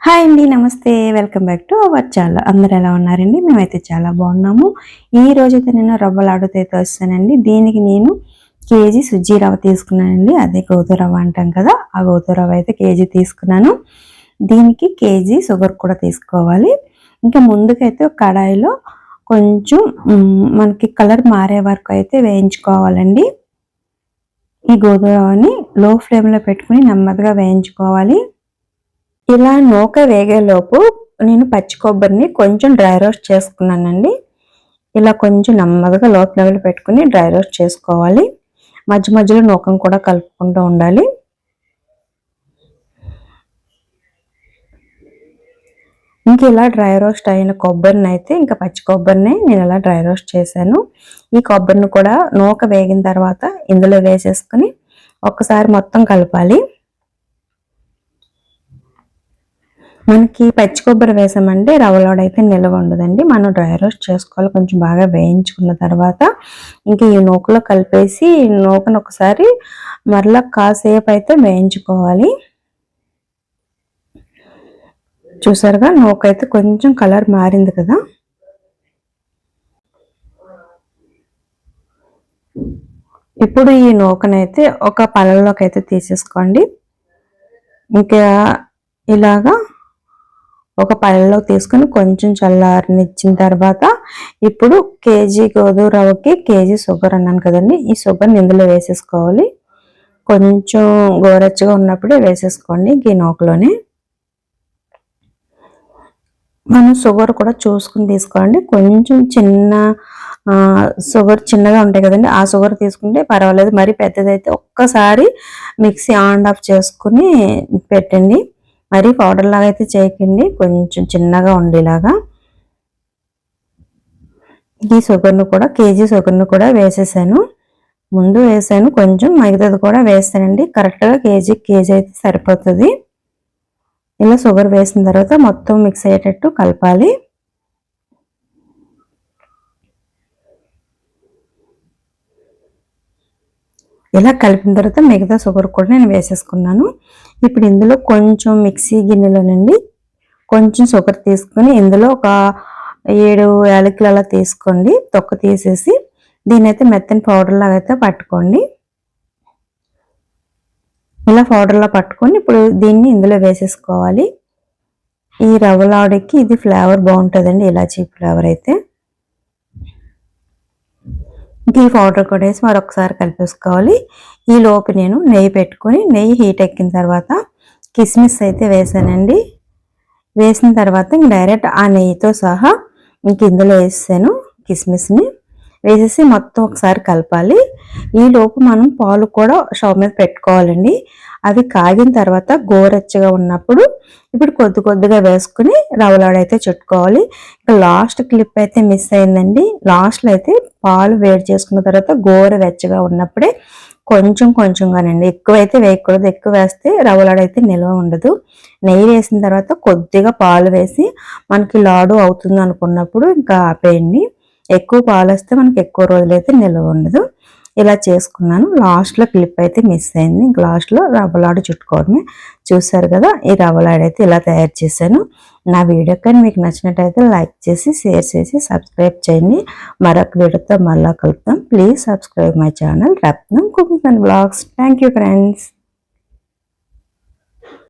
Hi అండి నమస్తే. Welcome back to our channel అందరు ఎలా ఉన్నారండి? మేమైతే చాలా బాగున్నాము. ఈ రోజైతే నేను రవ్వ లాడుతో అయితే వస్తానండి. దీనికి నేను కేజీ సుజ్జీ రవ్వ తీసుకున్నానండి. అదే గోధుమ రవ్వ అంటాం కదా ఆ గోధుమ రవ్వ అయితే కేజీ తీసుకున్నాను. దీనికి కేజీ షుగర్ కూడా తీసుకోవాలి. ఇంకా ముందుకైతే కడాయిలో కొంచెం మనకి కలర్ మారే వరకు అయితే వేయించుకోవాలండి. ఈ గోధుమని లో ఫ్లేమ్లో పెట్టుకుని నెమ్మదిగా వేయించుకోవాలి. ఇలా నూక వేగేలోపు నేను పచ్చి కొబ్బరిని కొంచెం డ్రై రోస్ట్ చేసుకున్నానండి. ఇలా కొంచెం నెమ్మదిగా లో ఫ్లేమ్లో పెట్టుకుని డ్రై రోస్ట్ చేసుకోవాలి. మధ్య మధ్యలో నూకం కూడా కలుపుకుంటూ ఉండాలి. ఇంక ఇలా డ్రై రోస్ట్ అయిన కొబ్బరిని అయితే ఇంకా పచ్చి కొబ్బరిని నేను ఇలా డ్రై రోస్ట్ చేశాను. ఈ కొబ్బరిని కూడా నూక వేగిన తర్వాత ఇందులో వేసేసుకుని ఒక్కసారి మొత్తం కలపాలి. మనకి పచ్చి కొబ్బరి వేసామంటే రవ్వలోడైతే నిల్వ ఉండదండి. మనం డ్రై రోస్ట్ చేసుకోవాలి. కొంచెం బాగా వేయించుకున్న తర్వాత ఇంకా ఈ నూకలో కలిపేసి నూకను ఒకసారి మరలా కాసేపు అయితే వేయించుకోవాలి. చూసారుగా? నూక అయితే కొంచెం కలర్ మారింది కదా? ఇప్పుడు ఈ నూకనైతే ఒక పళ్ళలోకి అయితే తీసేసుకోండి. ఇంకా ఇలాగా ఒక పళ్ళలో తీసుకుని కొంచెం చల్లారనిచ్చిన తర్వాత ఇప్పుడు కేజీ గోధుమ రవ్వకి కేజీ షుగర్ అన్నాను కదండి. ఈ షుగర్ని ఇందులో వేసేసుకోవాలి. కొంచెం గోరెచ్చగా ఉన్నప్పుడే వేసేసుకోండి ఈ నూకలోనే. మనం షుగర్ కూడా చూసుకుని తీసుకోండి. కొంచెం చిన్న షుగర్ చిన్నగా ఉంటాయి కదండి. ఆ షుగర్ తీసుకుంటే పర్వాలేదు. మరి పెద్దదైతే ఒక్కసారి మిక్సీ ఆన్ ఆఫ్ చేసుకుని పెట్టండి. మరి పౌడర్ లాగా అయితే చేయకండి. కొంచెం చిన్నగా ఉండేలాగా. ఈ షుగర్ను కూడా కేజీ షుగర్ను కూడా వేసేసాను. ముందు వేసాను. కొంచెం మిగతాది కూడా వేస్తానండి. కరెక్ట్గా కేజీ కేజీ అయితే సరిపోతుంది. ఇలా షుగర్ వేసిన తర్వాత మొత్తం మిక్స్ అయ్యేటట్టు కలపాలి. ఇలా కలిపిన తర్వాత మిగతా షుగర్ కూడా నేను వేసేసుకున్నాను. ఇప్పుడు ఇందులో కొంచెం మిక్సీ గిన్నెలోనండి కొంచెం షుగర్ తీసుకొని ఇందులో ఒక ఏడు యాలకులు అలా తీసుకోండి. తొక్క తీసేసి దీని అయితే మెత్తని పౌడర్ లాగా అయితే పట్టుకోండి. ఇలా పౌడర్లో పట్టుకొని ఇప్పుడు దీన్ని ఇందులో వేసేసుకోవాలి. ఈ రవ్వ లాడకి ఇది ఫ్లేవర్ బాగుంటుందండి ఇలాచీ ఫ్లేవర్ అయితే. ఈ పౌడర్ కూడా వేసి మరొకసారి కలిపేసుకోవాలి. ఈ లోపు నేను నెయ్యి పెట్టుకొని నెయ్యి హీట్ ఎక్కిన తర్వాత కిస్మిస్ అయితే వేసానండి. వేసిన తర్వాత ఇంక డైరెక్ట్ ఆ నెయ్యితో సహా ఇంక ఇందులో వేసాను కిస్మిస్ని. వేసేసి మొత్తం ఒకసారి కలపాలి. ఈ లోపు మనం పాలు కూడా స్టవ్ మీద పెట్టుకోవాలండి. అవి కాగిన తర్వాత గోరెచ్చగా ఉన్నప్పుడు ఇప్పుడు కొద్ది కొద్దిగా వేసుకుని రవ్వలాడైతే చుట్టుకోవాలి. ఇంకా లాస్ట్ క్లిప్ అయితే మిస్ అయిందండి. లాస్ట్లో అయితే పాలు వేడి చేసుకున్న తర్వాత గోర వెచ్చగా ఉన్నప్పుడే కొంచెం కొంచెంగానండి. ఎక్కువైతే వేయకూడదు. ఎక్కువ వేస్తే రవ్వలాడైతే నిల్వ ఉండదు. నెయ్యి వేసిన తర్వాత కొద్దిగా పాలు వేసి మనకి లాడు అవుతుంది అనుకున్నప్పుడు ఇంకా ఆపేయండి. ఎక్కువ పాలు వస్తే మనకి ఎక్కువ రోజులైతే నిల్వ ఉండదు. ఇలా చేసుకున్నాను. లాస్ట్లో క్లిప్ అయితే మిస్ అయింది. ఇంక లాస్ట్లో రవ్వలాడు చుట్టుకోవడమే. చూసారు కదా ఈ రవ్వలాడు అయితే ఇలా తయారు చేశాను. నా వీడియో కానీ మీకు నచ్చినట్టయితే లైక్ చేసి షేర్ చేసి సబ్స్క్రైబ్ చేయండి. మరొక వీడియోతో మళ్ళా కలుపుతాం please subscribe my channel Ratnam cooking and blogs. Thank you friends